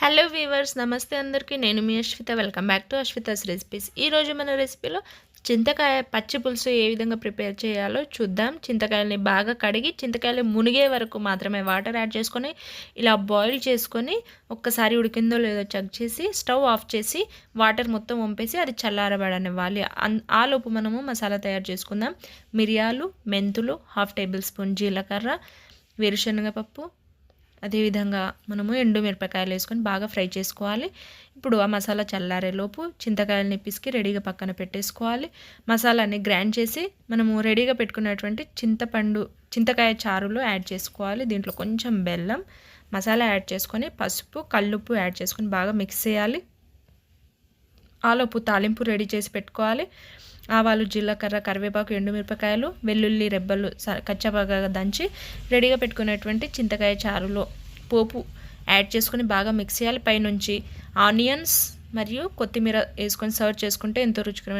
Hello weavers నమస్తే అందరికీ. నేను మీ Ashwitha. Welcome back to Ashwitha's recipes ఈరోజు మన రెసిపీలో చింతకాయ పచ్చి పులుసు ఏ విధంగా ప్రిపేర్ చేయాలో చూద్దాం. చింతకాయలని బాగా కడిగి చింతకాయలు మునిగే వరకు మాత్రమే వాటర్ యాడ్ చేసుకొని ఇలా బాయిల్ చేసుకొని ఒక్కసారి ఉడికిందో లేదో చెక్ చేసి స్టవ్ ఆఫ్ చేసి వాటర్ మొత్తం వంపేసి అది చల్లారబడనివ్వాలి. ఆ లోపు మనము మసాలా తయారు చేసుకుందాం. మిరియాలు మెంతులు హాఫ్ టేబుల్ స్పూన్ జీలకర్ర వేరుశనగపప్పు అదేవిధంగా మనము ఎండు మిరపకాయలు వేసుకొని బాగా ఫ్రై చేసుకోవాలి. ఇప్పుడు ఆ మసాలా చల్లారేలోపు చింతకాయలని పిసికి రెడీగా పక్కన పెట్టేసుకోవాలి. మసాలాని గ్రైండ్ చేసి మనము రెడీగా పెట్టుకున్నటువంటి చింతపండు చింతకాయ చారులో యాడ్ చేసుకోవాలి. దీంట్లో కొంచెం బెల్లం మసాలా యాడ్ చేసుకొని పసుపు కల్లుప్పు యాడ్ చేసుకొని బాగా మిక్స్ చేయాలి. ఆలోపు తాలింపు రెడీ చేసి పెట్టుకోవాలి. ఆవాలు జీలకర్ర కరివేపాకు ఎండుమిరపకాయలు వెల్లుల్లి రెబ్బలు కచ్చబాగా దంచి రెడీగా పెట్టుకున్నటువంటి చింతకాయ చారులో పోపు యాడ్ చేసుకొని బాగా మిక్స్ చేయాలి. పైనుంచి ఆనియన్స్ మరియు కొత్తిమీర వేసుకొని సర్వ్ చేసుకుంటే ఎంతో రుచికరమైన